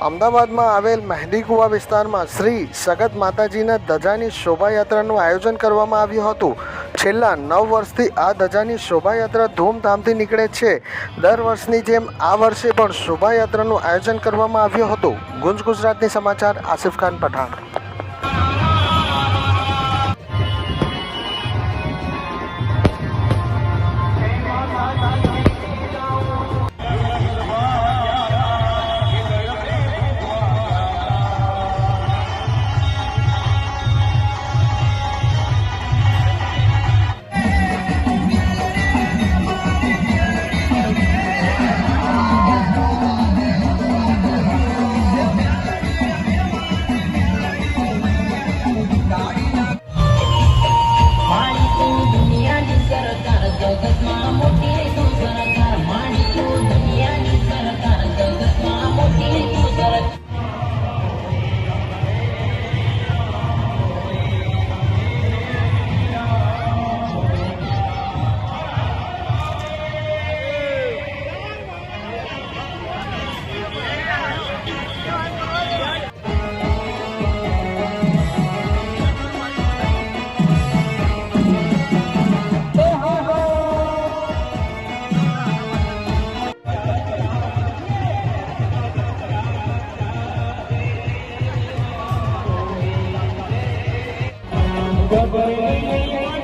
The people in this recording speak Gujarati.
અમદાવાદમાં આવેલ મહેંદી કુવા વિસ્તારમાં શ્રી સગત માતાજીના ધજાની શોભાયાત્રાનું આયોજન કરવામાં આવ્યું હતું. છેલ્લા નવ વર્ષથી આ ધજાની શોભાયાત્રા ધૂમધામથી નીકળે છે. દર વર્ષની જેમ આ વર્ષે પણ શોભાયાત્રાનું આયોજન કરવામાં આવ્યું હતું. ગુંજ ગુજરાતની સમાચાર આસિફ ખાન પઠાણ. Bye-bye.